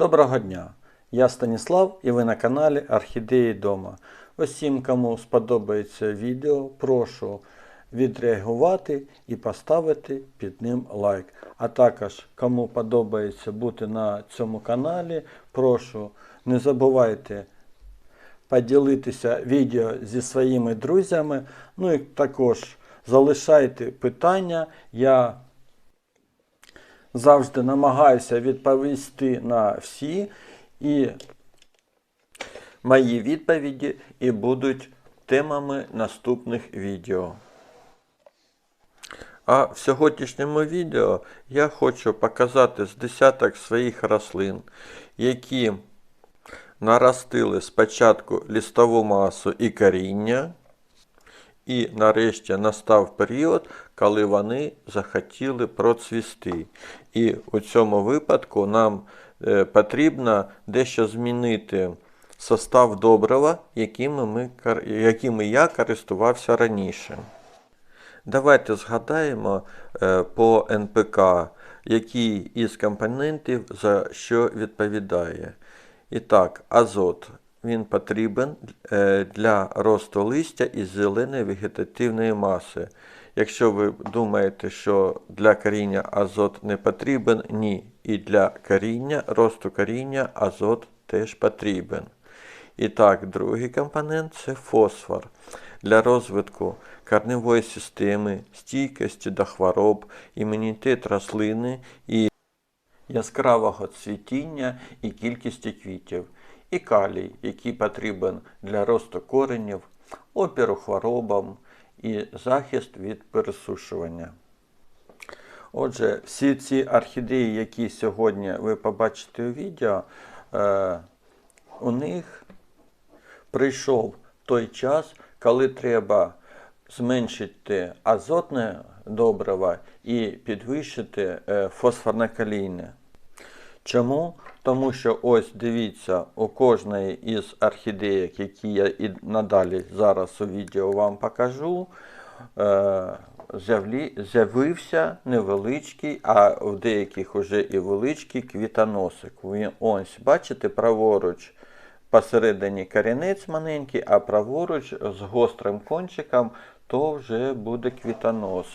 Доброго дня! Я Станіслав і ви на каналі Орхідеї Дома. Усім, кому сподобається відео, прошу відреагувати і поставити під ним лайк. А також, кому подобається бути на цьому каналі, прошу не забувайте поділитися відео зі своїми друзями. Ну і також залишайте питання. Я завжди намагаюся відповісти на всі, і мої відповіді і будуть темами наступних відео. А в сьогоднішньому відео я хочу показати з десяток своїх рослин, які наростили спочатку лістову масу і коріння, і нарешті настав період, коли вони захотіли процвісти. І у цьому випадку нам е, потрібно дещо змінити состав добрива, якими, ми, якими я користувався раніше. Давайте згадаємо е, по НПК, який із компонентів за що відповідає. І так, азот. Він потрібен е, для росту листя із зеленої вегетативної маси. Якщо ви думаєте, що для коріння азот не потрібен, ні. І для коріння, росту коріння азот теж потрібен. І так, другий компонент це фосфор. Для розвитку корневої системи, стійкості до хвороб, імунітет рослини і яскравого цвітіння і кількості квітів, і калій, який потрібен для росту коренів, опіру хворобам і захист від пересушування. Отже, всі ці орхідеї, які сьогодні ви побачите у відео, е, у них прийшов той час, коли треба зменшити азотне добриво і підвищити е, фосфорно-калійне. Чому? Тому що ось дивіться, у кожної із орхідеїк, які я і надалі зараз у відео вам покажу, е, з'явився невеличкий, а в деяких уже і величкий квітоносик. Ось бачите праворуч посередині корінець маленький, а праворуч з гострим кончиком то вже буде квітонос.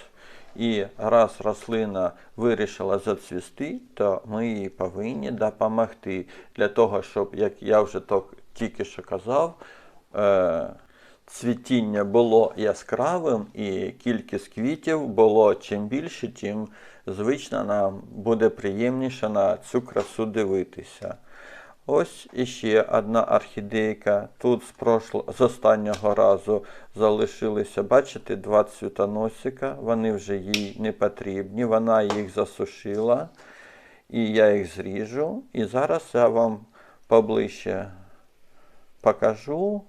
І раз рослина вирішила зацвісти, то ми їй повинні допомогти для того, щоб, як я вже тільки що казав, е, цвітіння було яскравим і кількість квітів було чим більше, тим звично нам буде приємніше на цю красу дивитися. Ось іще одна орхідейка. Тут з, прошло, з останнього разу залишилися, бачите, два цвітоносика. Вони вже їй не потрібні. Вона їх засушила. І я їх зріжу. І зараз я вам поближче покажу,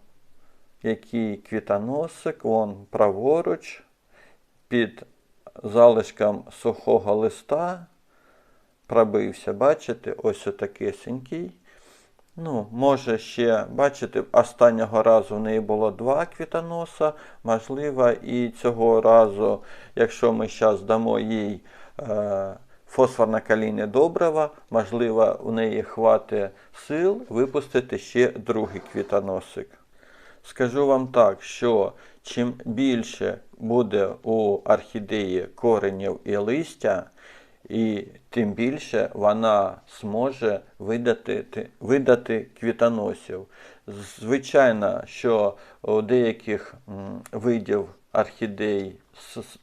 який квітоносик, вон праворуч, під залишком сухого листа пробився. Бачите, ось отакесенький. Ну, може ще, бачите, останнього разу в неї було два квітоноса. Можливо, і цього разу, якщо ми зараз дамо їй е, фосфорно-калійне добриво, можливо, у неї хватить сил випустити ще другий квітоносик. Скажу вам так, що чим більше буде у орхідеї коренів і листя, і тим більше вона зможе видати, видати квітоносів. Звичайно, що у деяких видів орхідей,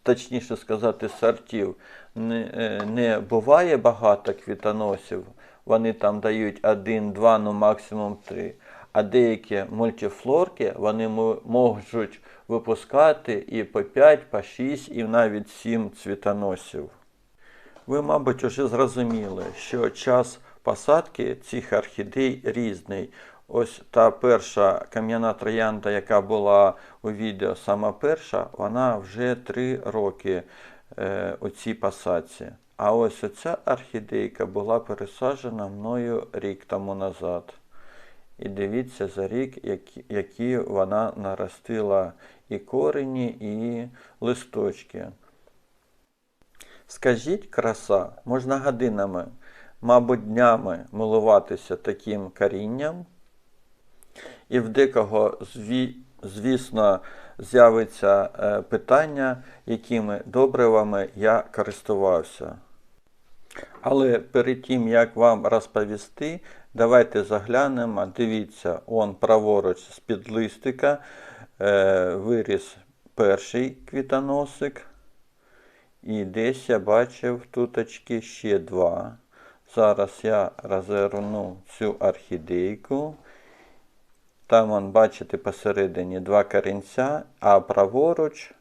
точніше сказати, сортів, не, е, буває багато квітоносів. Вони там дають один, два, ну максимум три. А деякі мультифлорки вони можуть випускати і по 5, по 6, і навіть 7 цвітоносів. Ви, мабуть, уже зрозуміли, що час посадки цих орхідей різний. Ось та перша кам'яна троянда, яка була у відео, сама перша, вона вже 3 роки е, у цій посадці. А ось оця орхідейка була пересаджена мною рік тому назад. І дивіться за рік, які вона наростила і корені, і листочки. Скажіть, краса, можна годинами. мабуть, днями милуватися таким корінням. І в декого, зві- звісно, з'явиться е, питання, якими добривами я користувався. Але перед тим, як вам розповісти, давайте заглянемо. Дивіться, он праворуч з-під листика е, виріс перший квітоносик. І десь я бачив туточки ще два. Зараз я розверну цю орхідейку. Там, вон, бачите, посередині два корінця, а праворуч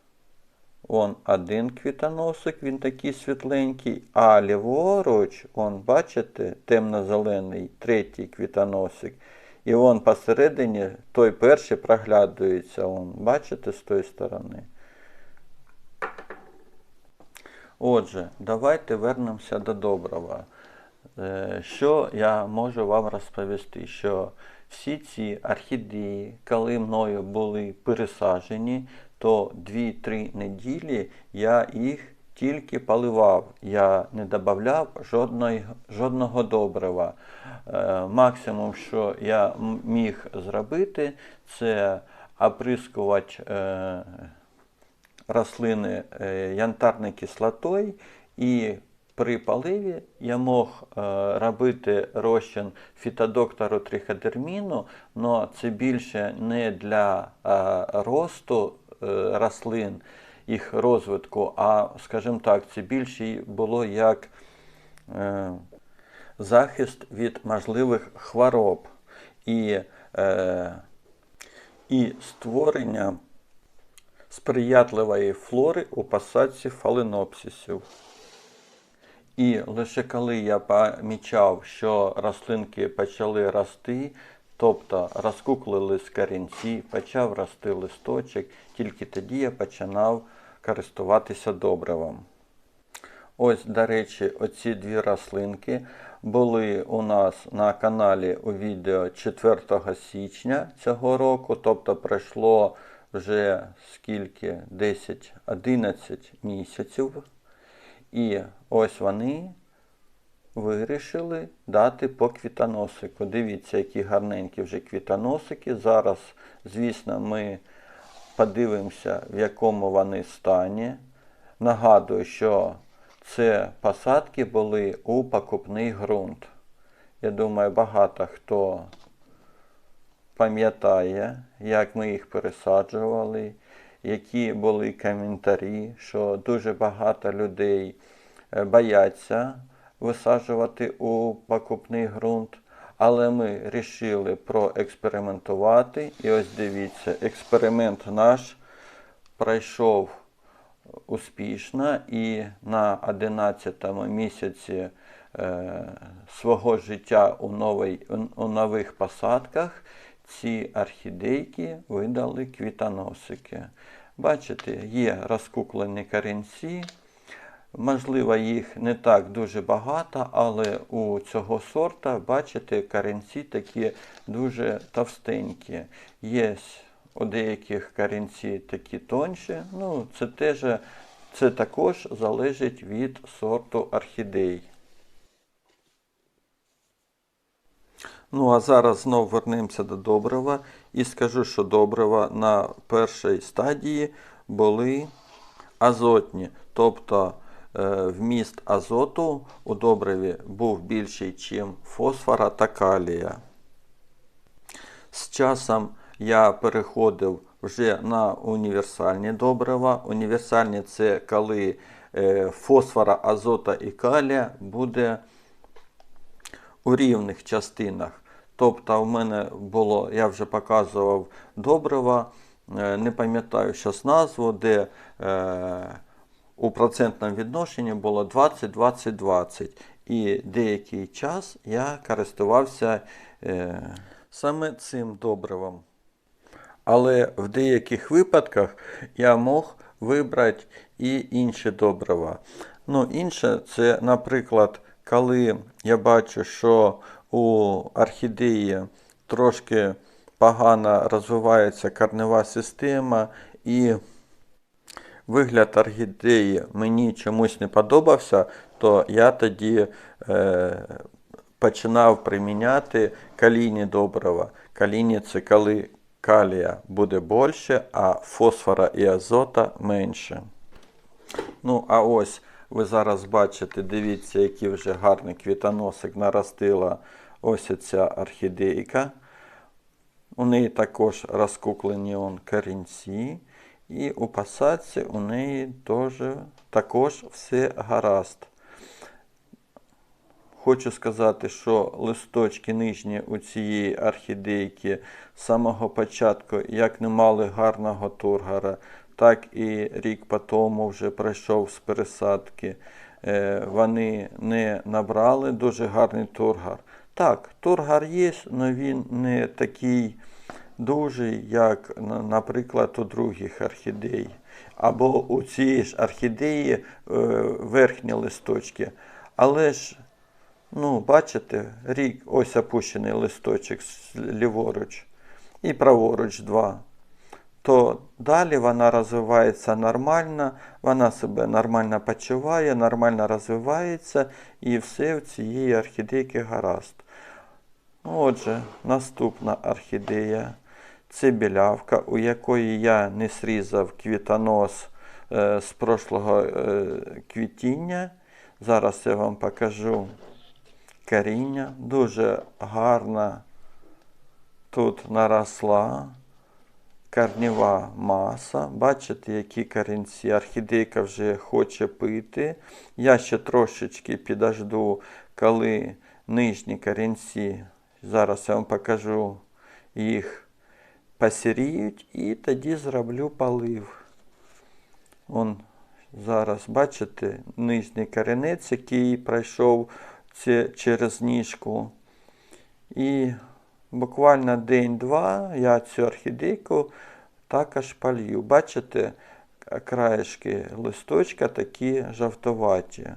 он один квітоносик, він такий світленький, а ліворуч, он, бачите, темно-зелений, третій квітоносик. І он посередині той перший проглядується, он, бачите, з тої сторони. Отже, давайте вернемося до доброго. Е, Що я можу вам розповісти? Що всі ці орхідеї, коли мною були пересаджені, то 2-3 неділі я їх тільки поливав. Я не додавав жодного добрива. Е, Максимум, що я міг зробити, це оприскувати рослини е, янтарною кислотою. І при поливі я мог е, робити розчин фітодоктору триходерміну, але це більше не для е, росту рослин, їх розвитку, а, скажімо так, це більше було як захист від можливих хвороб. І, і створення сприятливої флори у посадці фаленопсисів. І лише коли я помічав, що рослинки почали рости, тобто розкуклились корінці, почав рости листочок, тільки тоді я починав користуватися добривом. Ось, до речі, оці дві рослинки були у нас на каналі у відео 4 січня цього року, тобто пройшло вже скільки 10-11 місяців. І ось вони вирішили дати по квітоносику. Дивіться, які гарненькі вже квітоносики. Зараз, звісно, ми подивимося, в якому вони стані. Нагадую, що це посадки були у покупний ґрунт. Я думаю, багато хто пам'ятає, як ми їх пересаджували, які були коментарі, що дуже багато людей е, бояться висаджувати у покупний ґрунт. Але ми вирішили проекспериментувати. І ось дивіться, експеримент наш пройшов успішно і на 11 місяці е, свого життя у, новий, у, у нових посадках ці орхідейки видали квітоносики. Бачите, є розкуклені корінці. Можливо, їх не так дуже багато, але у цього сорта, бачите, корінці такі дуже товстенькі. Є у деяких корінці такі тонші. Ну, це, теж, це також залежить від сорту орхідей. Ну, а зараз знов вернемося до добрива і скажу, що добрива на першій стадії були азотні. Тобто е, вміст азоту у добриві був більший, ніж фосфора та калія. З часом я переходив вже на універсальні добрива. Універсальні це коли е, фосфора, азота і калія буде у рівних частинах. Тобто, в мене було, я вже показував добрива, е, не пам'ятаю зараз назву, де е, у процентному відношенні було 20-20-20. І деякий час я користувався е, саме цим добривом. Але в деяких випадках я мог вибрати і інші добрива. Ну, інше це, наприклад, коли я бачу, що у орхідеї трошки погано розвивається корнева система і вигляд орхідеї мені чомусь не подобався, то я тоді е, починав приміняти калійні добрива. Калійні це коли калія буде більше, а фосфора і азота менше. Ну, а ось ви зараз бачите, дивіться, який вже гарний квітоносик наростила ось ця орхідейка. У неї також розкуклені он корінці. І у посадці у неї теж, також все гаразд. Хочу сказати, що листочки нижні у цієї орхідейки з самого початку як не мали гарного тургора, так і рік по тому вже пройшов з пересадки. Е, Вони не набрали дуже гарний тургор. Так, тургор є, але він не такий дуже, як, наприклад, у других орхідей. Або у цієї ж орхідеї е, верхні листочки. Але ж Ну, бачите, рік, ось опущений листочок ліворуч і праворуч два. То далі вона розвивається нормально, вона себе нормально почуває, нормально розвивається і все в цієї орхідейки гаразд. Ну, Отже, наступна орхідея. Це білявка, у якої я не срізав квітонос е, з прошлого е, квітіння. Зараз я вам покажу коріння. Дуже гарна тут наросла корнева маса. Бачите, які корінці. Орхідейка вже хоче пити. Я ще трошечки підожду, коли нижні корінці, зараз я вам покажу їх, посіріють і тоді зроблю полив. Он зараз, бачите, нижній корінець, який пройшов через ніжку. І буквально день-два я цю орхідейку також полью. Бачите, краєшки листочка такі жовтуваті.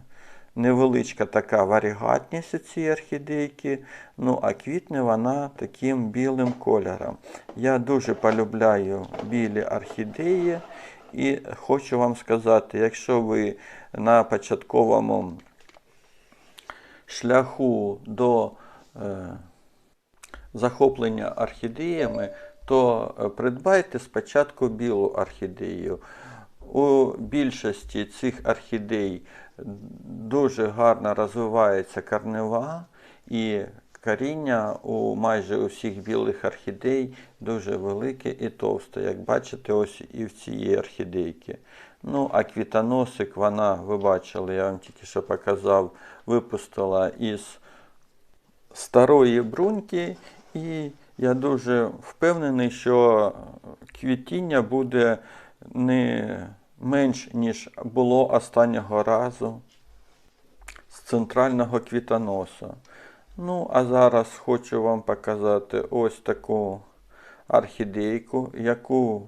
Невеличка така варігатність у цієї орхідейки, ну а квітне вона таким білим кольором. Я дуже полюбляю білі орхідеї і хочу вам сказати, якщо ви на початковому шляху до е, захоплення орхідеями, то е, придбайте спочатку білу орхідею. У більшості цих орхідей дуже гарно розвивається корнева і коріння у майже у всіх білих орхідей дуже велике і товсте, як бачите, ось і в цієї орхідейки. Ну, а квітоносик вона, ви бачили, я вам тільки що показав, випустила із старої бруньки, і я дуже впевнений, що квітіння буде не менш, ніж було останнього разу з центрального квітоноса. Ну, а зараз хочу вам показати ось таку орхідейку, яку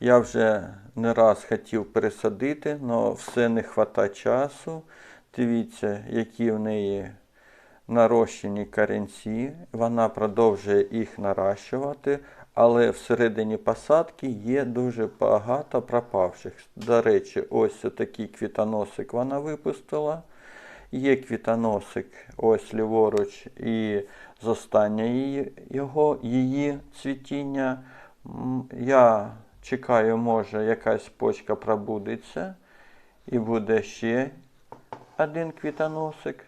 я вже не раз хотів пересадити, але все не вистачає часу. Дивіться, які в неї нарощені корінці. Вона продовжує їх наращувати, але всередині посадки є дуже багато пропавших. До речі, ось такий квітоносик вона випустила. Є квітоносик ось ліворуч і з останнього її, його, її цвітіння. Я чекаю, може якась почка пробудеться і буде ще один квітоносик.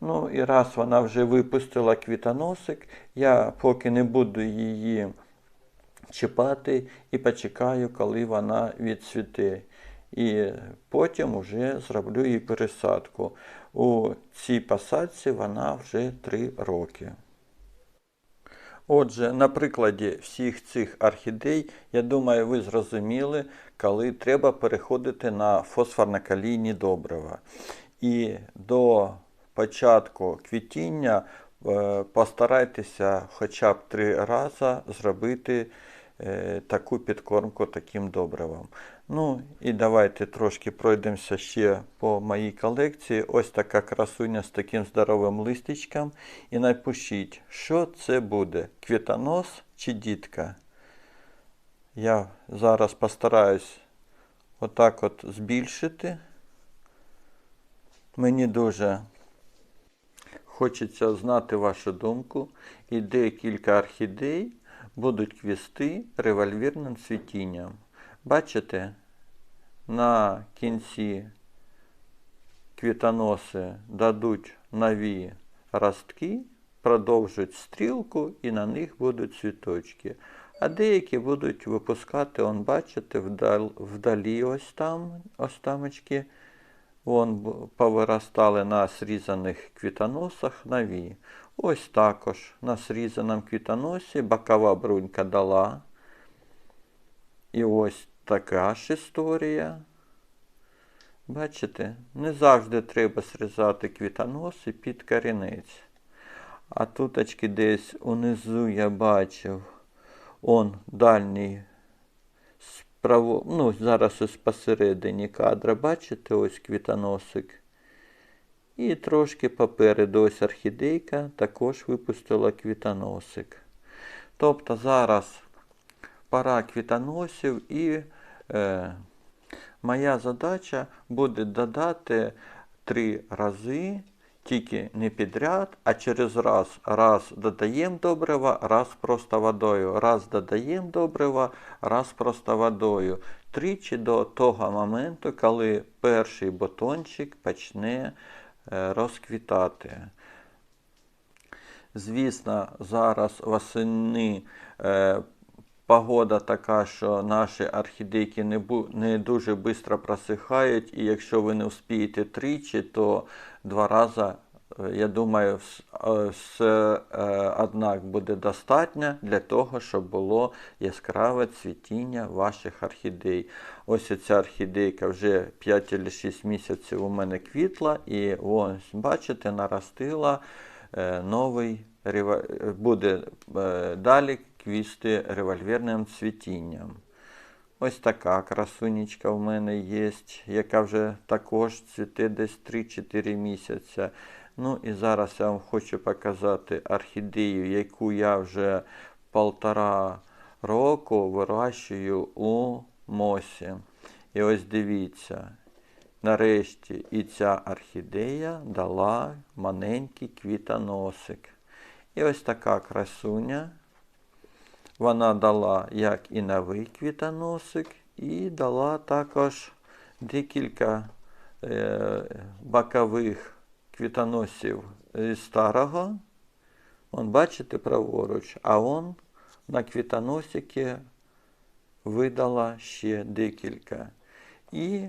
Ну і раз вона вже випустила квітоносик, я поки не буду її чіпати і почекаю, коли вона відцвіте. І потім вже зроблю їй пересадку. У цій посадці вона вже 3 роки. Отже, на прикладі всіх цих орхідей, я думаю, ви зрозуміли, коли треба переходити на фосфорно-калійні добрива. І до початку квітіння е, постарайтеся хоча б три рази зробити таку підкормку таким добривом. Ну і давайте трошки пройдемося ще по моїй колекції. Ось така красуня з таким здоровим листичком. І напишіть, що це буде: квітонос чи дітка. Я зараз постараюсь отак от збільшити. Мені дуже хочеться знати вашу думку. І декілька орхідей будуть квісти револьвірним цвітінням. Бачите, на кінці квітоноси дадуть нові ростки, продовжують стрілку і на них будуть цвіточки. А деякі будуть випускати, он бачите, вдал, вдалі ось там, ось тамочки, вон повиростали на срізаних квітоносах нові. Ось також на срізаному квітоносі бокова брунька дала. І ось така ж історія. Бачите, не завжди треба срізати квітоноси під корінець. А туточки десь унизу я бачив, он дальній справо, ну, зараз ось посередині кадра, бачите, ось квітоносик. І трошки попереду ось орхідейка також випустила квітоносик. Тобто зараз пора квітоносів і е, моя задача буде додати три рази, тільки не підряд, а через раз. Раз додаємо добрива, раз просто водою. Раз додаємо добрива, раз просто водою. Тричі до того моменту, коли перший бутончик почне е, розквітати. Звісно, зараз восени е, погода така, що наші орхідейки не, дуже швидко просихають, і якщо ви не вспієте тричі, то два рази, я думаю, е, все е, однак буде достатньо для того, щоб було яскраве цвітіння ваших орхідей. Ось ця орхідейка вже 5 чи 6 місяців у мене квітла, і ось, бачите, наростила е, новий буде далі квісти револьверним цвітінням. Ось така красунечка в мене є, яка вже також цвіте десь 3-4 місяця. Ну і зараз я вам хочу показати орхідею, яку я вже полтора року вирощую у мосі. І ось дивіться, нарешті і ця орхідея дала маленький квітоносик. І ось така красуня. Вона дала як і новий квітоносик, і дала також декілька е, бокових квітоносів із старого. Вон, бачите праворуч, а он на квітоносики видала ще декілька. І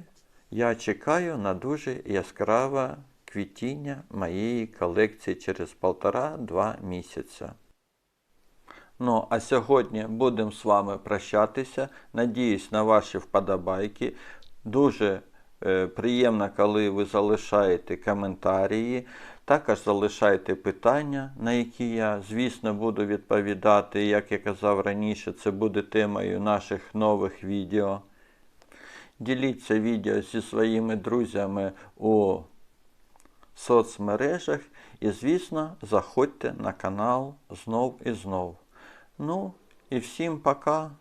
я чекаю на дуже яскраве квітіння моєї колекції через полтора-два місяця. Ну, а сьогодні будемо з вами прощатися. Надіюсь на ваші вподобайки. Дуже е, приємно, коли ви залишаєте коментарі. Також залишайте питання, на які я, звісно, буду відповідати. Як я казав раніше, це буде темою наших нових відео. Діліться відео зі своїми друзями у соцмережах. І, звісно, заходьте на канал знов і знов. Ну і всім пока.